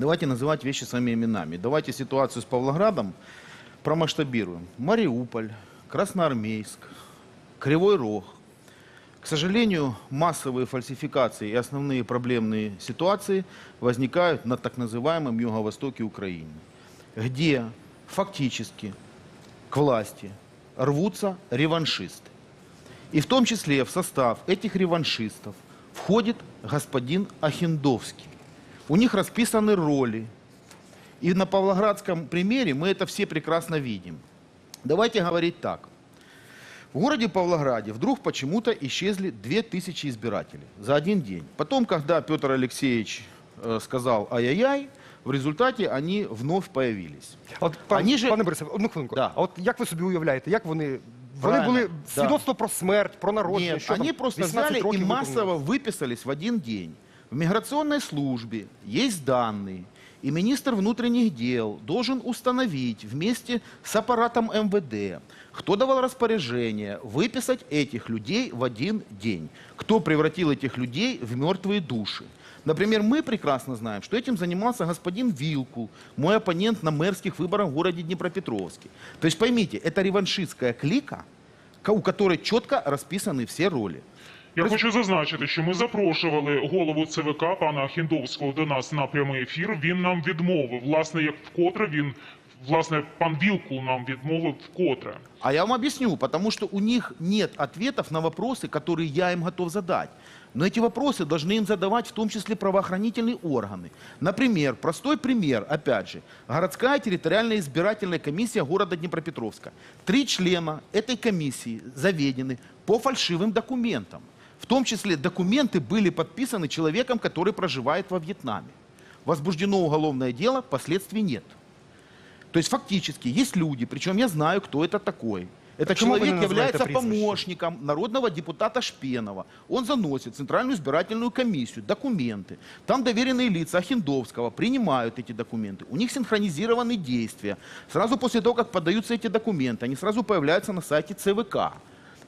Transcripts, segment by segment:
Давайте называть вещи своими именами. Давайте ситуацию с Павлоградом промасштабируем. Мариуполь, Красноармейск, Кривой Рог. К сожалению, массовые фальсификации и основные проблемные ситуации возникают на так называемом юго-востоке Украины, где фактически к власти рвутся реваншисты. И в том числе в состав этих реваншистов входит господин Ахиндовский. У них расписаны роли. И на Павлоградском примере мы это все прекрасно видим. Давайте говорить так. В городе Павлограде вдруг почему-то исчезли 2000 избирателей за один день. Потом, когда Петр Алексеевич э, сказал ай-яй-яй, в результате они вновь появились. От пан, Ані же- пане Борисе, одну хвилинку. Да. А от як ви собі уявляєте, як вони. Вони Правильно, були да. свідоцтво про смерть, про народження. Нет, що они там, просто 18 взяли и років массово виконали. выписались в один день. В миграционной службе есть данные, и министр внутренних дел должен установить вместе с аппаратом МВД, кто давал распоряжение выписать этих людей в один день, кто превратил этих людей в мертвые души. Например, мы прекрасно знаем, что этим занимался господин Вилкул, мой оппонент на мэрских выборах в городе Днепропетровске. То есть поймите, это реваншистская клика, ка- у которой четко расписаны все роли. Я хочу зазначити, що ми запрошували голову ЦВК пана Хіндовського до нас на прямий ефір. Він нам відмовив. Власне, як вкотре він, власне, пан Вілкул нам відмовив вкотре. А я вам объясню, потому что у них нет ответов на вопросы, которые я им готов задать. Но эти вопросы должны им задавать в том числе правоохранительные органы. Например, простой пример, опять же, городская территориальная избирательная комиссия города Днепропетровска. Три члена этой комиссии заведены по фальшивым документам. В том числе документы были подписаны человеком, который проживает во Вьетнаме. Возбуждено уголовное дело, последствий нет. То есть фактически есть люди, причем я знаю, кто это такой. Это Почему человек является помощником народного депутата Шпенова. Он заносит в Центральную избирательную комиссию документы. Там доверенные лица Ахиндовского принимают эти документы. У них синхронизированы действия. Сразу после того, как подаются эти документы, они сразу появляются на сайте ЦВК.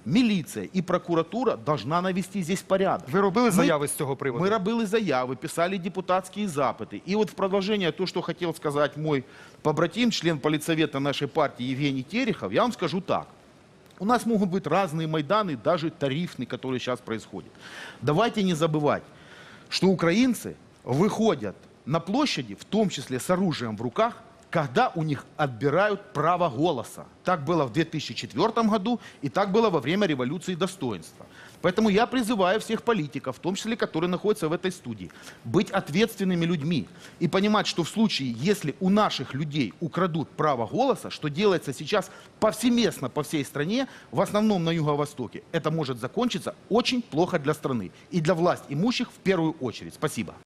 Милиция и прокуратура должна навести здесь порядок. Ви робили заяви з цього приводу? Мы робили заявы, писали депутатские запыты. И вот в продолжение то, что хотел сказать мой побратим, член политсовета нашей партии Евгений Терехов, я вам скажу так. У нас могут быть разные Майданы, даже тарифные, которые сейчас происходят. Давайте не забывать, что украинцы выходят на площади, в том числе с оружием в руках, когда у них отбирают право голоса. Так было в 2004 году и так было во время революции достоинства. Поэтому я призываю всех политиков, в том числе, которые находятся в этой студии, быть ответственными людьми и понимать, что в случае, если у наших людей украдут право голоса, что делается сейчас повсеместно по всей стране, в основном на Юго-Востоке, это может закончиться очень плохо для страны и для власть имущих в первую очередь. Спасибо.